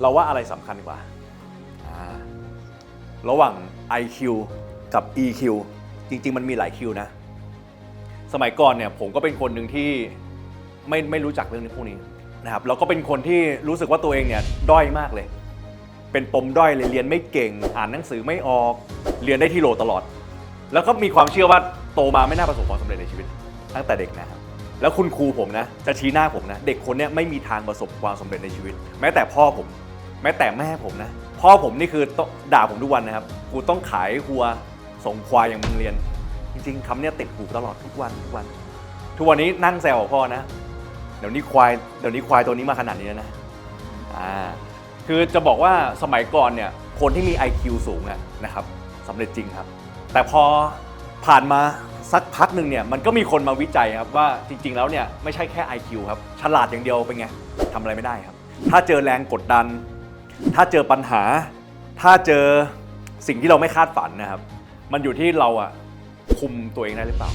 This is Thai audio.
เราว่าอะไรสำคัญกว่าอ่า ระหว่าง IQ กับ EQ จริง ๆ มันมีหลาย Q นะ สมัยก่อนเนี่ยผมก็เป็นคนหนึ่งที่ไม่ไม่รู้จักเรื่องนี้พวกนี้นะครับแล้วก็เป็นคนที่รู้สึกว่าตัวเองเนี่ยด้อยมากเลย เป็นปมด้อยเลยเรียนไม่เก่ง อ่านหนังสือไม่ออก เรียนได้ที่โหลตลอด แล้วก็มีความเชื่อว่าโตมาไม่น่าประสบความสำเร็จในชีวิต ตั้งแต่เด็กนะครับ แล้วคุณครูผมนะจะชี้หน้าผมนะ เด็กคนเนี้ยไม่มีทางประสบความสำเร็จในชีวิต แม้แต่พ่อผม ม้แต่แม่ผมนะ พ่อผมนี่คือต้องด่าผมทุกวันนะครับ กูต้องขายหัวส่งควายอย่างมึงเรียน จริงๆคำเนี้ยติดหูตลอดทุกวันทุกวัน ทุกวันนี้นั่งแซวกับพ่อนะ เดี๋ยวนี้ควายเดี๋ยวนี้ควายตัวนี้มาขนาดนี้แล้วนะอ่าคือจะบอกว่าสมัยก่อนเนี่ยคนที่มี IQ สูงอะนะครับสำเร็จจริงครับ แต่พอผ่านมาสักพักหนึ่งเนี่ยมันก็มีคนมาวิจัยครับว่าจริง ๆ แล้วเนี่ยไม่ใช่แค่ IQ ครับฉลาดอย่างเดียวเป็นไงทำอะไรไม่ได้ครับ ถ้าเจอแรงกดดัน ถ้าเจอปัญหา ถ้าเจอสิ่งที่เราไม่คาดฝันนะครับ มันอยู่ที่เราอะคุมตัวเองได้หรือเปล่า